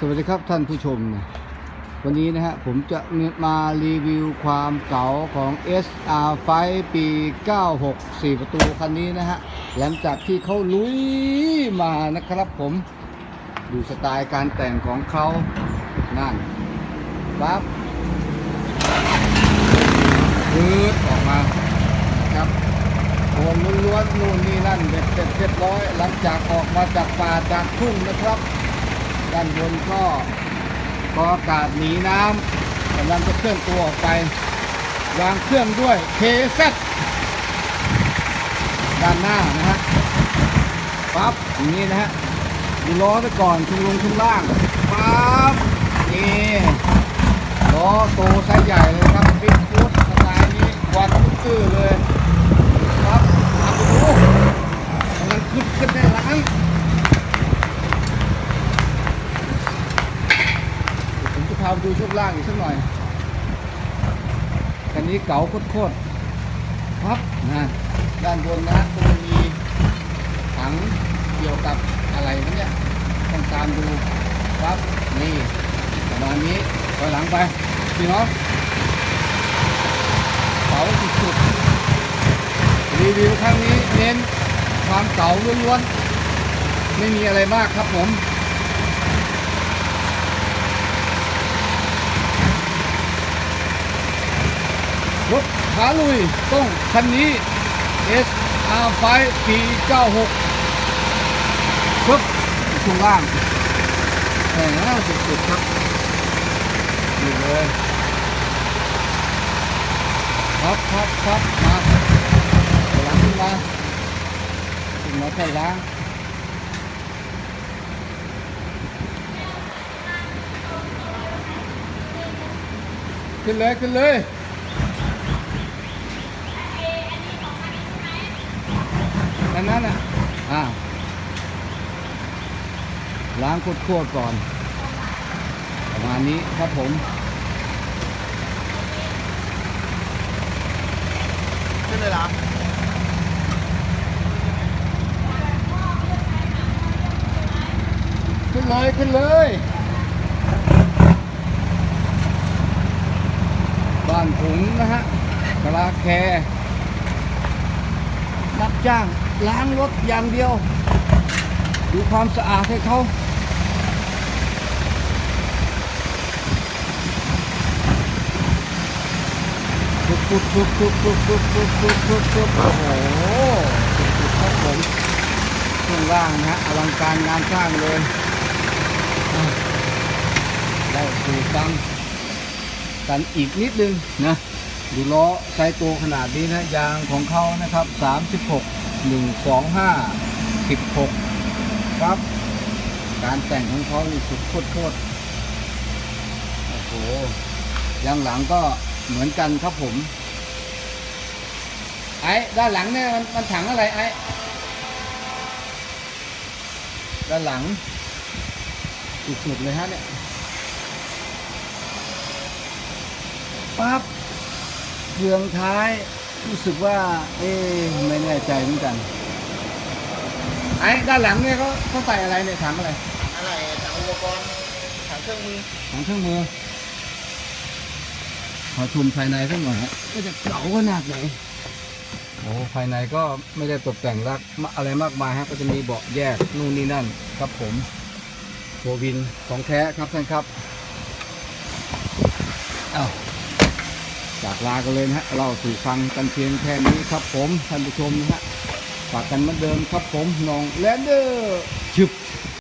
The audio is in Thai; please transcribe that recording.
สวัสดีครับท่านผู้ชมนะวันนี้นะฮะผมจะมารีวิวความเก่าของ SR5 ปี 96 4 ประตูคันนี้นะฮะ หลังจากที่เขาลุยมานะครับผม ดูสไตล์การแต่งของเขานั่นปั๊บพืดออกมาครับโคนล้วนๆนู่นนี่นั่นเด็ดเด็ดเรียบร้อย หลังจากออกมาจากป่าจากทุ่งนะครับ ด้านบนก็กออากาศหนีน้ำกำลังจะเคลื่อนตัวออกไป วางเครื่องด้วย KZ ด้านหน้านะฮะปั๊บอย่างนี้นะฮะดูล้อไปก่อนชุงลงชุงล่างปั๊บนี่ล้อโตไซส์ใหญ่เลยครับบิ๊กฟุตสไตล์นี้วันตื้อๆเลยปั๊บทำดูกำลังขึ้นขึ้นได้ล้าง ผมจะ พาดูช่วงล่างอีกสักหน่อยคันนี้เก๋าโคตรๆครับนะด้านบนนะก็จะมีถังเกี่ยวกับอะไรนะเนี่ยต้องตามดูครับนี่ประมาณนี้ถอยหลังไปพี่น้องเก๋าสุดๆรีวิวครั้งนี้เน้นความเก๋าล้วนๆไม่มีอะไรมากครับผม รถขาลุยต้องคันนี้ S R 5 P 96ปึ๊บช่วงล่างแหมสุดๆครับนี่เลยครับครับครับมาถอยหลังขึ้นมาขึ้นมาถอยหลังขึ้นเลยขึ้นเลย ดัง นั้นอะอ่าล้างโคตรๆก่อน ประมาณนี้ครับผมขึ้นเลยเหรอขึ้นเลยขึ้นเลยบ้านผมนะฮะกลาแครับ จ้างล้างรถอย่างเดียว ดูความสะอาดให้เขาปุ๊บปุ๊บปุ๊บปุ๊บปุ๊บปุ๊บปุ๊บปุ๊บปุ๊บปุ๊บโอ้โหสุดๆครับผมช่วงล่างนะฮะอลังการงานสร้างเลยอะได้สูฟังกันอีกนิดนึงนะ ดูล้อไซส์โตขนาดนี้นะยางของเขานะครับ 36 125 16 ครับ การแต่งของเขานี่สุดโคตรโคตรโอ้โหยางหลังก็เหมือนกันครับผม ไอ้ด้านหลังเนี่ยมันมันถังอะไรไอ้ด้านหลังสุดเลยฮะเนี่ยปั๊บ เครื่องท้าย รู้สึกว่า เอ๊ะไม่แน่ใจเหมือนกัน ไอ้ด้านหลังเนี่ยเขาเขาใส่อะไรเนี่ยถังอะไรอะไรถังอุปกรณ์ถังเครื่องมือถังเครื่องมือขอชมภายในสักหน่อยฮะก็จะเก่าขนาดไหนโอ้ภายในก็ไม่ได้ตกแต่งรักอะไรมากมายฮะก็จะมีเบาะแยกนู่นนี่นั่นครับผมโฟวินของแท้ครับท่านครับอ้าว จากลากันเลยนะฮะเล่าสู่ฟังกันเพียงแค่นี้ครับผมท่านผู้ชมนะฮะฝากกันเหมือนเดิมครับผมน้องแลนเดอร์ชึบ